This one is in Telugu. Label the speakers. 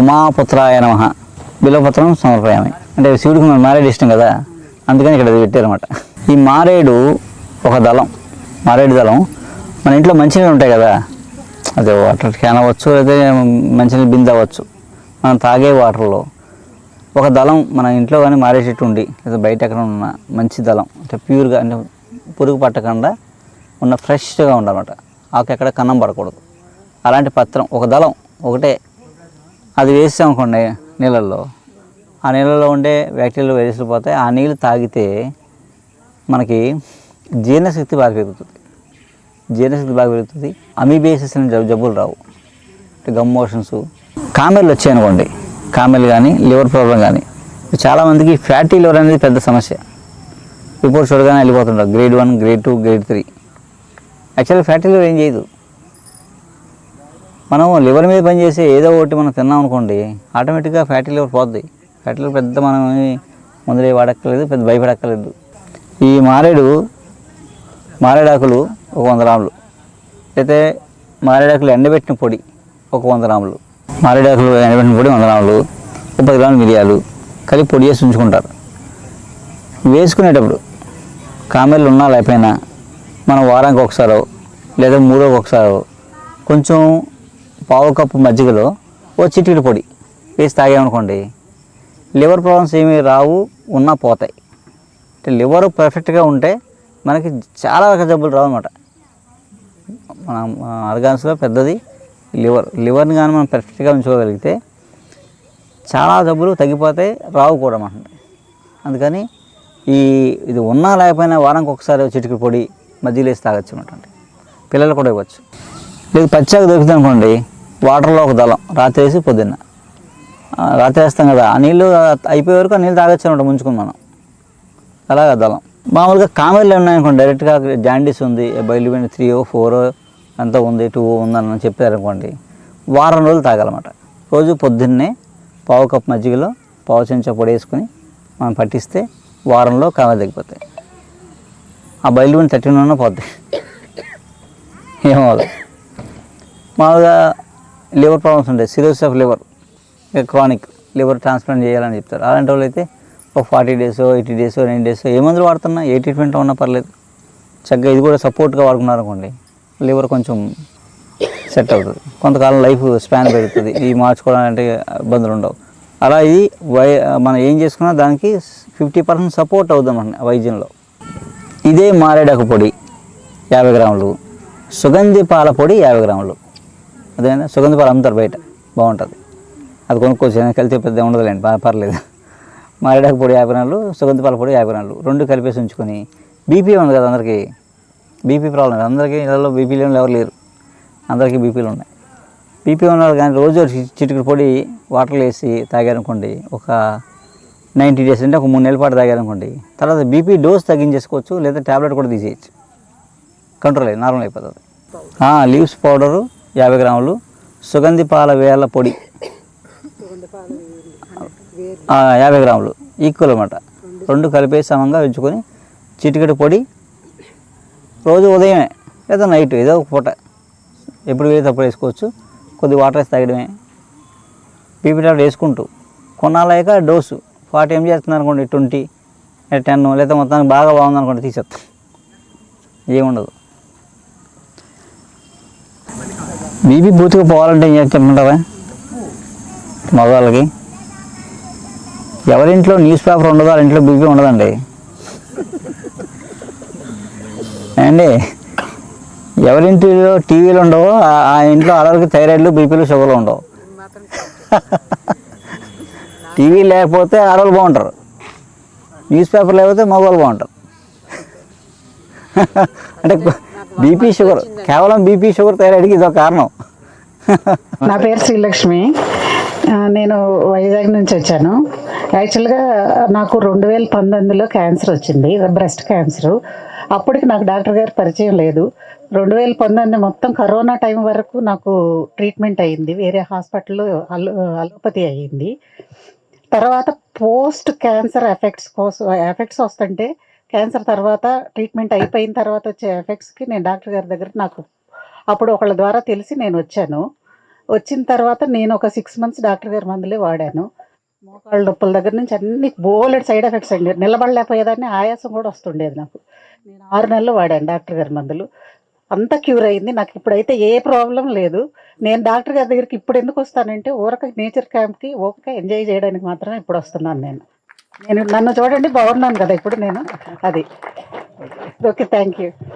Speaker 1: ఉమాపుత్రాయ నమ. బిలపత్రం సమర్పయామి. అంటే శివుడికి మనం మారేడు ఇష్టం కదా అందుకని ఇక్కడ పెట్టారనమాట ఈ మారేడు ఒక దళం. మారేడు దళం మన ఇంట్లో మంచినీళ్ళు ఉంటాయి కదా అదే వాటర్ క్యాన్ అవ్వచ్చు లేదా మంచినీళ్ళు బిందె అవ్వచ్చు. మనం తాగే వాటర్లో ఒక దళం మన ఇంట్లో కానీ మారే చెట్టు ఉండి లేదా బయట ఎక్కడ ఉన్న మంచి దళం అంటే ప్యూర్గా అంటే పురుగు పట్టకుండా ఉన్న ఫ్రెష్గా ఉండాలన్నమాట. ఆకు ఎక్కడ కన్నం పడకూడదు. అలాంటి పత్రం ఒక దళం ఒకటే అది వేసామనుకోండి నీళ్ళల్లో. ఆ నీళ్ళలో ఉండే బ్యాక్టీరియాలు వైరస్లు పోతాయి. ఆ నీళ్ళు తాగితే మనకి జీర్ణశక్తి బాగా పెరుగుతుంది. జీర్ణశక్తి బాగా పెరుగుతుంది. అమీబేసిస్ అనే జబ్బులు రావు. Gum motions. కామెర్లు వచ్చాయనుకోండి కామెర్లు కానీ లివర్ ప్రాబ్లం కానీ. చాలామందికి ఫ్యాటీ లివర్ అనేది పెద్ద సమస్య. రిపోర్ట్ చూడగానే వెళ్ళిపోతుంటారు. Grade one grade two grade three. Actually fatty liver ఏం చేయదు. మనం లివర్ మీద పనిచేసి ఏదో ఒకటి మనం తిన్నాం అనుకోండి ఆటోమేటిక్గా ఫ్యాటీ లివర్ పోద్ది. ఫ్యాటీ లివర్ పెద్ద మనం ముందరే వాడక్కర్లేదు పెద్ద భయపడక్కర్లేదు. ఈ మారేడు మారేడాకులు ఒక వంద గ్రాములు. అయితే మారేడాకులు ఎండబెట్టిన పొడి ఒక వంద గ్రాములు. మారేడాకులు ఎండబెట్టిన పొడి వంద గ్రాములు ఒక పది గ్రాములు మిరియాలు కలిపి పొడి చేసి ఉంచుకుంటారు. వేసుకునేటప్పుడు కామెర్లు ఉన్నా లేకపోయినా మనం వారానికి ఒకసారో లేదా మూడోకి ఒకసారో కొంచెం పావు కప్పు మజ్జిగలో ఓ చిటికెడు పొడి వేసి తాగామనుకోండి లివర్ ప్రాబ్లమ్స్ ఏమి రావు ఉన్నా పోతాయి. అంటే లివర్ పర్ఫెక్ట్గా ఉంటే మనకి చాలా రకాల జబ్బులు రావు అనమాట మన ఆర్గాన్స్లో పెద్దది లివర్ లివర్ని కానీ మనం పర్ఫెక్ట్గా ఉంచుకోగలిగితే చాలా జబ్బులు తగ్గిపోతాయి రావు కూడా అనమాట అందుకని ఈ ఇది ఉన్నా లేకపోయినా వారానికి ఒకసారి చిటికి పొడి మధ్యలో వేసి తాగొచ్చు అనమాట పిల్లలు కూడా ఇవ్వచ్చు. లేదు పచ్చాకు దొరుకుతుంది అనుకోండి వాటర్లో ఒక దళం. రాత్రి వేసి పొద్దున్న. రాత్రి వేస్తాం కదా. ఆ నీళ్ళు అయిపోయే వరకు ఆ నీళ్ళు తాగొచ్చు అనమాట ముంచుకుని మనం. అలాగా దళం. మామూలుగా కామెర్లు ఉన్నాయనుకోండి డైరెక్ట్గా జాండీస్ ఉంది బయలుపోయిన త్రీ ఓ ఫోర్ ఎంత ఉంది టూ ఉందని చెప్పారనుకోండి వారం రోజులు తాగాలన్నమాట. రోజు పొద్దున్నే పావు కప్ మజ్జిగలో పావు చెంచా పొడి వేసుకొని మనం పట్టిస్తే వారంలో కామెలు తగ్గిపోతాయి. ఆ బయలుపోయిన థర్టీన్ ఉన్న పోద్ది. ఏమవుతుంది మామూలుగా లివర్ ప్రాబ్లమ్స్ ఉంటాయి. Cirrhosis of liver chronic liver transplant చేయాలని చెప్తారు. అలాంటి వాళ్ళు అయితే ఒక forty days eighty days nine days ఏ మందులు వాడుతున్నా ఏ ట్రీట్మెంట్ ఉన్నా పర్లేదు. చక్కగా ఇది కూడా సపోర్ట్గా వాడుకున్నారు అనుకోండి లివర్ కొంచెం సెట్ అవుతుంది. కొంతకాలం లైఫ్ స్పాన్ పెరుగుతుంది. ఈ మార్చుకోవడానికి ఇబ్బందులు ఉండవు. అలా ఇది వై మనం ఏం చేసుకున్నా దానికి ఫిఫ్టీ పర్సెంట్ సపోర్ట్ అవుతుంది వైద్యంలో. ఇదే మారేడాకు పొడి యాభై గ్రాములు సుగంధి పాల పొడి యాభై గ్రాములు. అదే సుగంధ పాలు అమ్ముతారు బయట. బాగుంటుంది. అది కొనుక్కోవచ్చు. కలిసి పెద్ద ఉండదులేండి ప- పర్లేదు. మారేడాకు పొడి యాభై నాలుగు సుగంధ పాల పొడి యాభై నాలుగు రెండు కలిపేసి ఉంచుకొని బీపీ ఉంది కదా అందరికీ. బీపీ ప్రాబ్లం అందరికీ ఇళ్ళలో బీపీ లేని ఎవరు లేరు. అందరికీ బీపీలు ఉన్నాయి. బీపీ ఉన్నారు కానీ రోజు చిటికెడు పొడి వాటర్లో వేసి తాగారనుకోండి ఒక నైంటీ డేస్ అంటే ఒక మూడు నెలల పాటు తాగారనుకోండి తర్వాత బీపీ డోస్ తగ్గించేసుకోవచ్చు లేదా ట్యాబ్లెట్ కూడా తీసేయచ్చు. కంట్రోల్ అయ్యి నార్మల్ అయిపోతుంది. లీవ్స్ పౌడరు యాభై గ్రాములు సుగంధి పాల వేల పొడి. యాభై గ్రాములు ఈక్వల్ అనమాట రెండు కలిపేసి సమంగా ఉంచుకొని చిటికెడు పొడి. రోజు ఉదయమే లేదా నైట్ ఏదో ఒక పూట ఎప్పుడు వేస్తే అప్పుడు వేసుకోవచ్చు. కొద్ది వాటర్ వేసి తాగడమే. బీపీ టాబ్లెట్ వేసుకుంటూ కొన్నాళ్ళక డోసు. ఫార్టీ ఎంజీ చేస్తున్నారు అనుకోండి ట్వంటీ టెన్ లేదా మొత్తానికి బాగా బాగుంది అనుకోండి తీసేస్తాం. ఏముండదు. బీబీ బూత్కి పోవాలంటే ఏం చెప్పమంటారా మగవాళ్ళకి. ఎవరింట్లో న్యూస్ పేపర్ ఉండదో వాళ్ళ ఇంట్లో బీపీ ఉండదండి. అండి ఎవరింటిలో టీవీలు ఉండవో ఆ- ఆ ఇంట్లో ఆడవాళ్ళకి థైరాయిడ్లు బీపీలు షుగర్లు ఉండవు. టీవీ లేకపోతే ఆడవాళ్ళు బాగుంటారు. న్యూస్ పేపర్ లేకపోతే మగవాళ్ళు బాగుంటారు. అంటే బీపీ షుగర్. కేవలం బీపీ షుగర్ థైరాయిడ్కి ఇదో కారణం.
Speaker 2: నా పేరు శ్రీలక్ష్మి. నేను వైజాగ్ నుంచి వచ్చాను. యాక్చువల్గా నాకు రెండు వేల పంతొమ్మిదిలో క్యాన్సర్ వచ్చింది బ్రెస్ట్ క్యాన్సర్. అప్పటికి నాకు డాక్టర్ గారి పరిచయం లేదు. రెండు వేల పంతొమ్మిది మొత్తం కరోనా టైం వరకు నాకు ట్రీట్మెంట్ అయ్యింది. వేరే హాస్పిటల్లో అలో అలోపతి అయ్యింది. తర్వాత పోస్ట్ క్యాన్సర్ ఎఫెక్ట్స్ కోసం ఎఫెక్ట్స్ వస్తుంటే క్యాన్సర్ తర్వాత ట్రీట్మెంట్ అయిపోయిన తర్వాత వచ్చే ఎఫెక్ట్స్కి నేను డాక్టర్ గారి దగ్గర నాకు అప్పుడు ఒకళ్ళ ద్వారా తెలిసి నేను వచ్చాను. వచ్చిన తర్వాత నేను ఒక సిక్స్ మంత్స్ డాక్టర్ గారి మందులే వాడాను. మోకాళ్ళ నొప్పుల దగ్గర నుంచి అన్ని బోలెడ్ సైడ్ ఎఫెక్ట్స్ అండి. నిలబడలేకపోయేదాన్ని ఆయాసం కూడా వస్తుండేది నాకు. నేను ఆరు నెలలు వాడాను డాక్టర్ గారి మందులు. అంతా క్యూర్ అయింది. నాకు ఇప్పుడైతే ఏ ప్రాబ్లం లేదు. నేను డాక్టర్ గారి దగ్గరికి ఇప్పుడు ఎందుకు వస్తానంటే ఊరక నేచర్ క్యాంప్కి ఓకే ఎంజాయ్ చేయడానికి మాత్రమే ఇప్పుడు వస్తున్నాను నేను. నేను నన్ను చూడండి బాగున్నాను కదా ఇప్పుడు నేను. అది. Okay thank you.